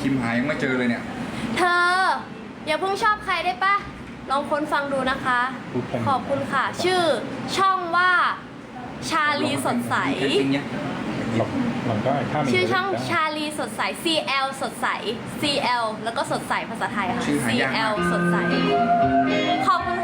พิมพ์หายังไม่เจอเลยเนี่ย เธอ อย่าเพิ่งชอบใครได้ปะลองค้นฟังดูนะคะพูดแค่นี้ขอบคุณค่ะ ชื่อช่องว่าชาลีสดใสแค่จริงเนี่ยหลบมันก็ถ้ามีชื่อช่องได้ชาลีสดใส CL สดใส CL แล้วก็สดใสภาษาไทยค่ะ ชื่อหายากมาก CL สดใส ขอบคุณ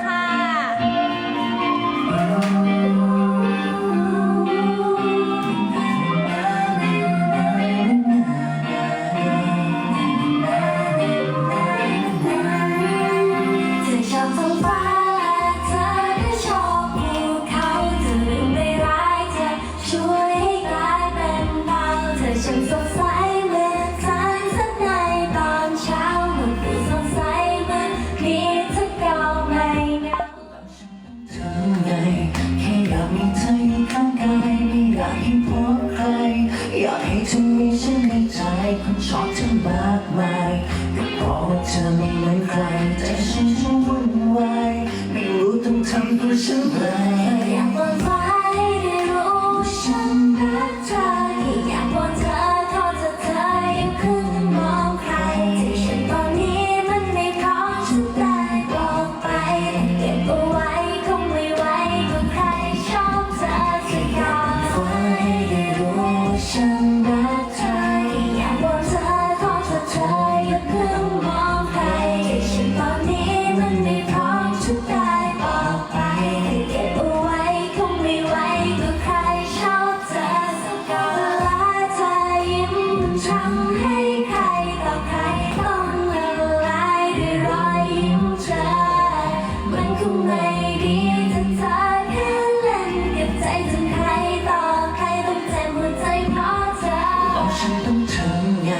Yeah. ต้องทำไง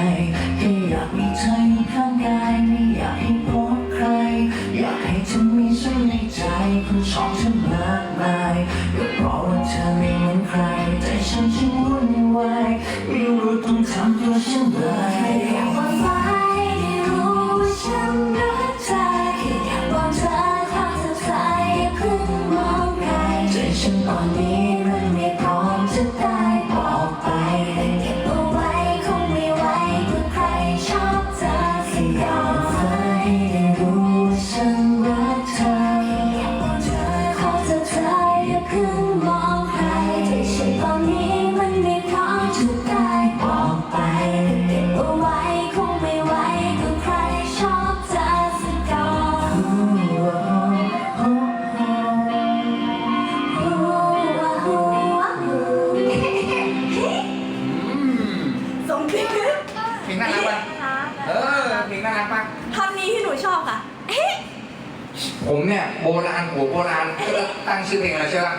โบราณก็ตั้งชื่อเพลงอะไรใช่ไหม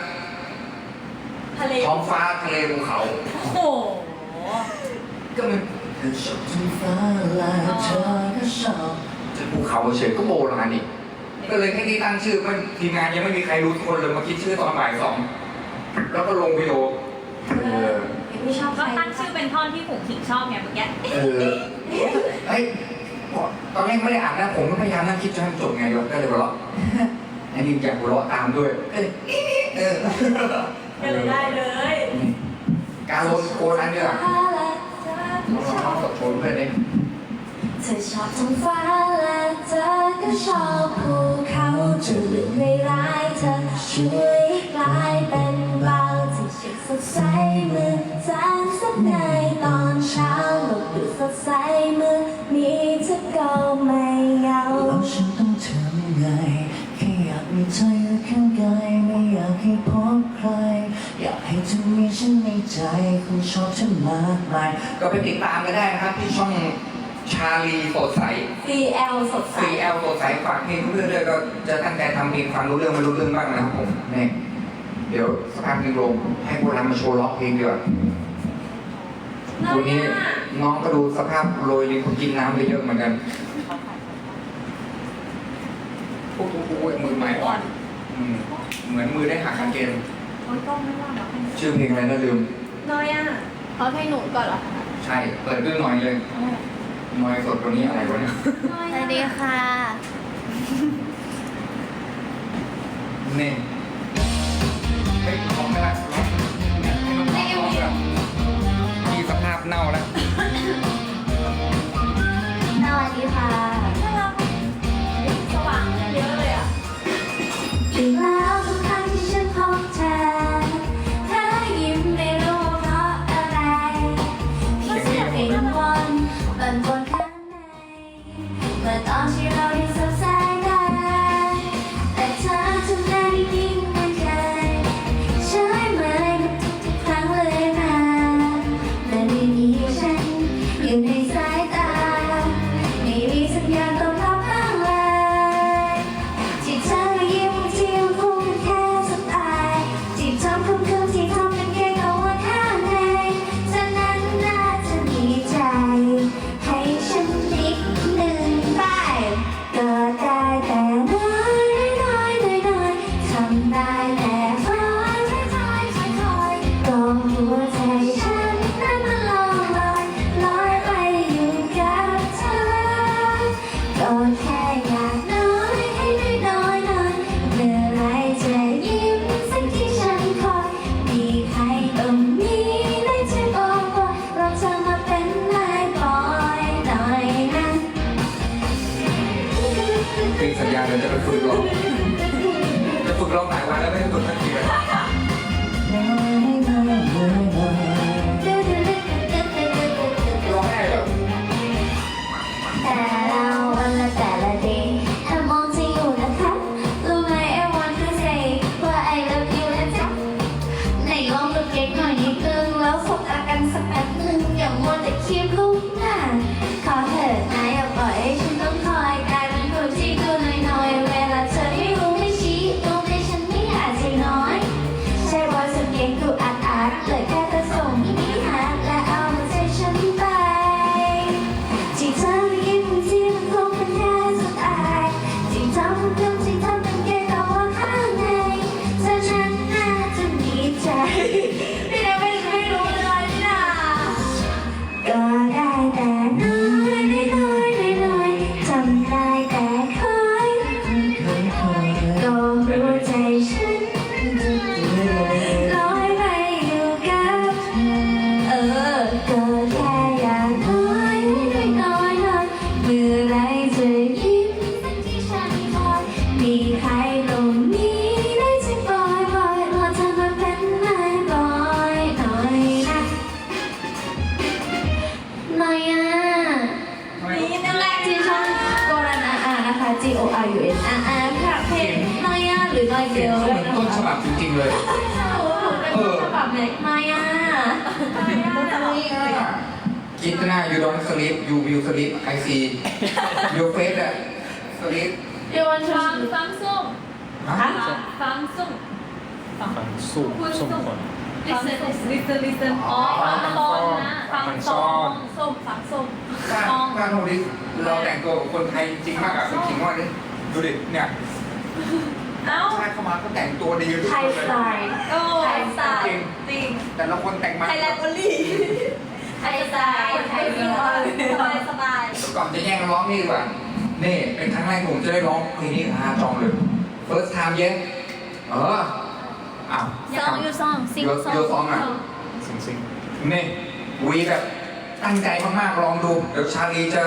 ทะเลท้องฟ้าทะเลภูเขา โอ้โห ก็มันเธอชอบท้องฟ้าและเธอก็ชอบจะภูเขาเฉยก็โบราณอีกก็เลยแค่ที่ตั้งชื่อมันทีมงานยังไม่มีใครรู้ทุกคนเลยมาคิดชื่อตอนบ่ายสองแล้วก็ลงวิดีโอเออไม่ชอบใคก็รตั้งชื่อเป็นท่อนที่ผงขิงชอบไงเมื่อกี้เออเฮ้ยตอนแรกไม่ได้อ่านนะผมก็พยายามนั่งคิดจะให้มันจบไงก็เลยหัวเราะไอ้นี่อยากหัวเราะตามด้วยเออเออก็เลยได้เลยการลงโกนันเนี่ยฟ้าแลอน้องๆกับโชว์เพื่อนเองเธอชอบท้องฟ้าและเธอก็ชอบภูเขาจะลืมไม่ร้ายเธอช่วยกลายเป็นเบาที่ชิดสดใสเหมือนแสงสักในต ก็ไปติดตามกันได้นะครับที่ช่องชาลีสดใส CL สดใส CL สดใสฝากเพลงเพื่อนด้วยก็จะตั้งใจทำเพลงฟังรู้เรื่องไม่รู้เรื่องบ้างนะครับผมนี่เดี๋ยวสักพักหนึงลงให้โบราณมาโชว์ร้องเพลงดีกว่าวันนี้น้องก็ดูสภาพโรยลิ้นกินน้ำไปเยอะเหมือนกันโอ้โหมือใหม่อ่อนอืมเหมือนมือได้หักกางเกงโอ้ยกล้องไม่ว่างแล้วชื่อเพลงอะไรนะลืมน้อยอะเขาให้หนูก่อนเหรอคะ ใช่ เปิดด้วยหน่อยเลยหน่อยสดกว่านี้อะไรวะเนี่ยสวัสดีค่ะ นี่เฮ้ยของไม่ละร้องเนี่ยให้น้องๆร้องแบบมีสภาพเน่าแล้ว ปีสัญญ ต้นฉบับเลยน้อยอะคิดหน้า you don't sleep you will sleep I see your face อะ sleep เดี๋ยววันชฟัมงฟังส้มฮะฟังส้มฟังสู้ส้มก่อน listen listen listen อ๋อฟังซองนะฟังซองส้มฟังส้มถ้าซองถ้าโนดิเราแต่งตัวกับคนไทยจริงมากอะเป็นจริงว่าดิดูดิเนี่ย เอ้าชาติเข้ามาก็แต่งตัวดีทุกไทคยนสเลไตยล์ โอ้สายจริงแต่ละคนแต่งมาไทยแลนด์โอลี่ไทยสไตล์ไทยสไตล์สบายสบายเดี๋ยวก่อนจะแย่งกันร้องนี่ดีกว่านี่เป็นครั้งแรกผมจะได้ร้องเพลงนี้ฮาจองเลย first time เย้เอออ้าว ซองยูซองซิงโยซองโยซองอะสิงสิงนี่วีแบบตั้งใจมากๆลองดู เดี๋ยวชาลีจะ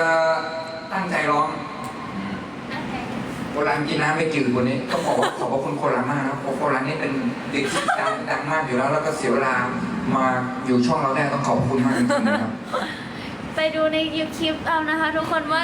ตั้งใจร้อง โครังกินน้ำไม่จืดคนนี้ต้องบอกว่าขอบพระคุณโครังมากนะเพราะโครันนี่เป็นเด็กที่ดังดังมากอยู่แล้ว แล้วก็เสียเวลามาอยู่ช่องเราได้ต้องขอบคุณมากจริงๆนะครับ ไปดูในยูคลิปเอานะคะ ทุกคนว่า